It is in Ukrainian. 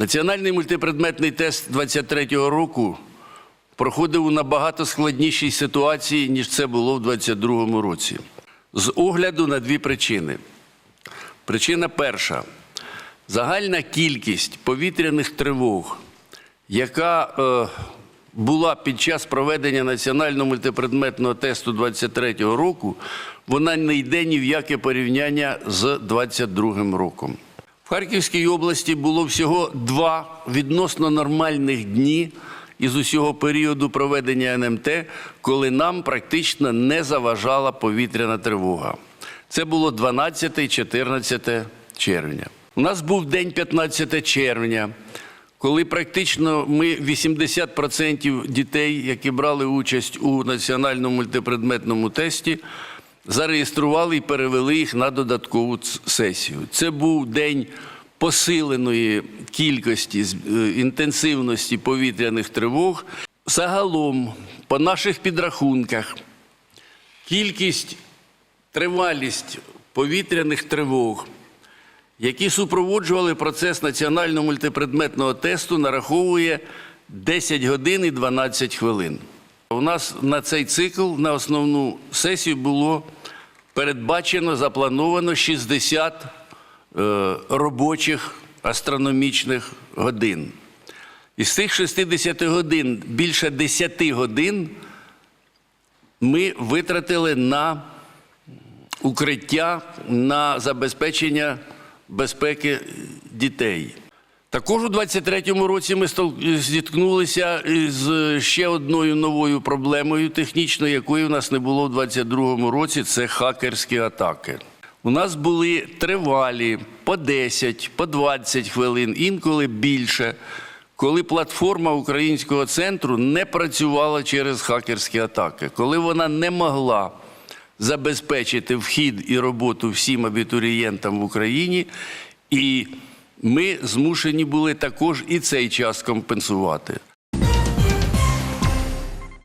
Національний мультипредметний тест 23-го року проходив у набагато складнішій ситуації, ніж це було в 22-му році. З огляду на дві причини. Причина перша загальна кількість повітряних тривог, яка е, була під час проведення національного мультипредметного тесту 23-го року, вона не йде ні в яке порівняння з 22-м роком. В Харківській області було всього два відносно нормальних дні із усього періоду проведення НМТ, коли нам практично не заважала повітряна тривога. Це було 12-14 червня. У нас був день 15 червня, коли практично ми 80% дітей, які брали участь у національному мультипредметному тесті, зареєстрували і перевели їх на додаткову сесію. Це був день посиленої кількості е, інтенсивності повітряних тривог. Загалом, по наших підрахунках, кількість, тривалість повітряних тривог, які супроводжували процес національного мультипредметного тесту, нараховує 10 годин і 12 хвилин. У нас на цей цикл, на основну сесію, було передбачено, заплановано 60 е, робочих астрономічних годин. Із цих 60 годин більше 10 годин ми витратили на укриття, на забезпечення безпеки дітей. Також у 23-му році ми стол- зіткнулися з ще одною новою проблемою технічною, якої у нас не було в 22-му році, це хакерські атаки. У нас були тривалі по 10, по 20 хвилин, інколи більше, коли платформа українського центру не працювала через хакерські атаки, коли вона не могла забезпечити вхід і роботу всім абітурієнтам в Україні, і ми змушені були також і цей час компенсувати.